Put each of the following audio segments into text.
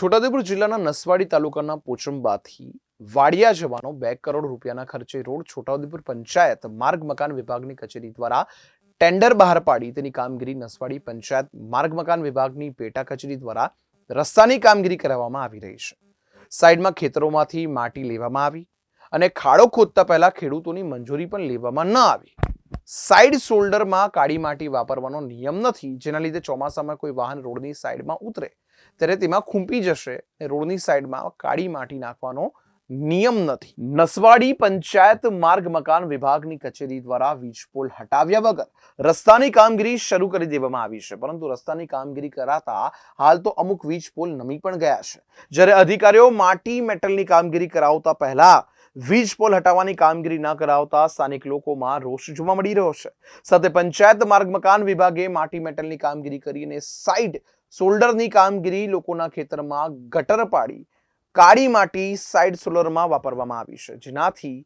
છોટાઉદેપુર જિલ્લાના નસવાડી તાલુકાના પોચંબાથી વાડિયા જવાનો બે કરોડ રૂપિયાના ખર્ચે રોડ છોટાઉદેપુર પંચાયત માર્ગ મકાન વિભાગની કચેરી દ્વારા ટેન્ડર બહાર પાડી તેની કામગીરી નસવાડી પંચાયત માર્ગ મકાન વિભાગની પેટા કચેરી દ્વારા રસ્તાની કામગીરી કરાવવામાં આવી રહી છે. સાઈડમાં ખેતરોમાંથી માટી લેવામાં આવી અને ખાડો ખોદતા પહેલા ખેડૂતોની મંજૂરી પણ લેવામાં ન આવી. સાઈડ શોલ્ડરમાં કાળી માટી વાપરવાનો નિયમ નથી, જેના લીધે ચોમાસામાં કોઈ વાહન રોડની સાઈડમાં ઉતરે. ત્યારે તેમાં ખૂંપી જશે રોડની સાઈડમાં કાળી માટી નાખવાનો નિયમ નથી. નસવાડી પંચાયત માર્ગ મકાન વિભાગની કચેરી દ્વારા વીજપોલ હટાવ્યા વગર રસ્તાની કામગીરી શરૂ કરી દેવામાં આવી છે. પરંતુ રસ્તાની કામગીરી કરાતા હાલ તો અમુક વીજપોલ નમી પણ ગયા છે. જ્યારે અધિકારીઓ માટી મેટલની કામગીરી કરાવતા પહેલા વીજપોલ હટાવવાની કામગીરી ન કરાવતા સ્થાનિક લોકોમાં રોષ જોવા મળી રહ્યો છે. સાથે પંચાયત માર્ગ મકાન વિભાગે માટી મેટલની કામગીરી કરીને સાઈડ શોલ્ડરની કામગીરી લોકોના ખેતરમાં ગટર પાડી, કાળી માટી સાઈડ સોલરમાં વાપરવામાં આવી છે. જેનાથી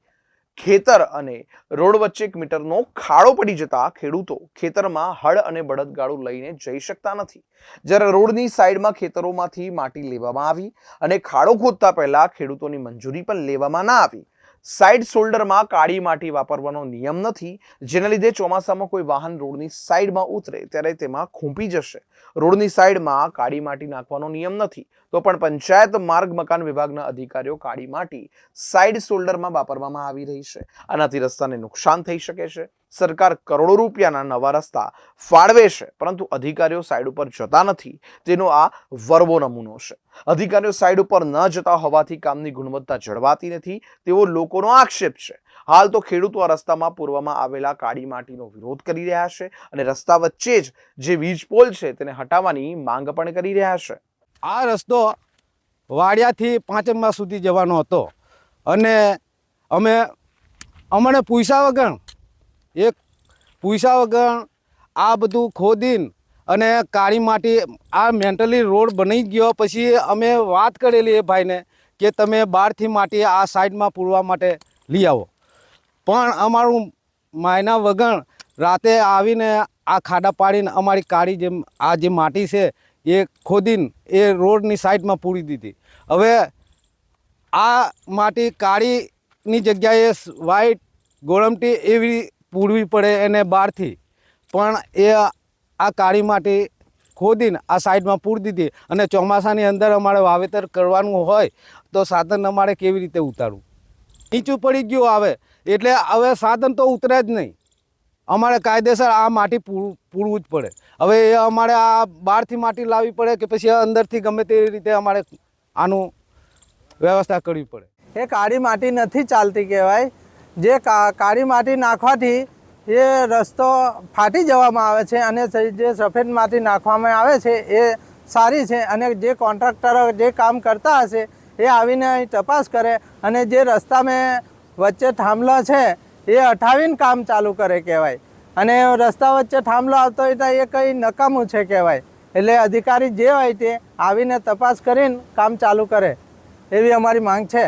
ખેતર અને રોડ વચ્ચે એક મીટરનો ખાડો પડી જતા ખેડૂતો ખેતરમાં હળ અને બળદગાડું લઈને જઈ શકતા નથી. જ્યારે રોડની સાઈડમાં ખેતરોમાંથી માટી લેવામાં આવી અને ખાડો ખોદતા પહેલા ખેડૂતોની મંજૂરી પણ લેવામાં ના આવી. સાઈડ શોલ્ડરમાં કાળી માટી વાપરવાનો નિયમ નથી, જેના લીધે ચોમાસામાં કોઈ વાહન રોડની સાઈડમાં ઉતરે ત્યારે તેમાં ખૂંપી જશે. રોડની સાઈડમાં કાળી માટી નાખવાનો નિયમ નથી. તો પણ પંચાયત, માર્ગ, મકાન વિભાગના અધિકારીઓ કાળી માટી સાઈડ શોલ્ડરમાં વાપરવામાં આવી રહી છે. આનાથી રસ્તાને નુકસાન થઈ શકે છે. સરકાર કરોડો રૂપિયાના નવા રસ્તા ફાળવે છે. પરંતુ અધિકારીઓ સાઈડ ઉપર જતા નથી. તેનો આ વરવો નમૂનો છે. અધિકારીઓ સાઈડ ઉપર ન જતા હોવાથી કામની ગુણવત્તા જળવાતી નથી. તેવો લોકોનો આક્ષેપ છે. હાલ તો ખેડૂતો આ રસ્તામાં પૂરવામાં આવેલા કાળી માટીનો વિરોધ કરી રહ્યા છે અને રસ્તા વચ્ચે જ જે વીજ પોલ છે તેને હટાવવાની માંગ પણ કરી રહ્યા છે. આ રસ્તો વાડિયાથી પાંચમા સુધી જવાનો હતો. અને અમે અમને પૈસા વગર એક પૈસા વગર આ બધું ખોદીને અને કાળી માટી આ મેન્ટલી રોડ બની ગયો. પછી અમે વાત કરેલી એ ભાઈને કે તમે બહારથી માટી આ સાઈડમાં પૂરવા માટે લઈ આવો. પણ અમારું માયના વગર રાતે આવીને આ ખાડા પાડીને અમારી કાળી જે આ જે માટી છે એ ખોદીને એ રોડની સાઈડમાં પૂરી દીધી. હવે આ માટી કાળીની જગ્યાએ વ્હાઈટ ગોળમટી એવી પૂરવી પડે એને બહારથી. પણ એ આ કાળી માટી ખોદીને આ સાઈડમાં પૂરી દીધી. અને ચોમાસાની અંદર અમારે વાવેતર કરવાનું હોય તો સાધન અમારે કેવી રીતે ઉતારવું? નીચું પડી ગયું આવે. એટલે હવે સાધન તો ઉતરે જ નહીં. અમારે કાયદેસર આ માટી પૂરું, પૂરવું જ પડે. હવે એ અમારે આ બહારથી માટી લાવવી પડે કે પછી અંદરથી ગમે તે રીતે અમારે આનું વ્યવસ્થા કરવી પડે. એ કાળી માટી નથી ચાલતી કહેવાય. જે કાળી માટી નાખવાથી એ રસ્તો ફાટી જવામાં આવે છે અને જે સફેદ માટી નાખવામાં આવે છે એ સારી છે અને જે કોન્ટ્રાક્ટરો જે કામ કરતા હશે એ આવીને અહીં તપાસ કરે અને જે રસ્તા મેં વચ્ચે થાંભલો છે એ હટાવીને કામ ચાલુ કરે કહેવાય. અને રસ્તા વચ્ચે થાંભલો આવતો હોય તો એ કંઈ નકામું છે કહેવાય. એટલે અધિકારી જે હોય તે આવીને તપાસ કરીને કામ ચાલુ કરે. એવી અમારી માંગ છે.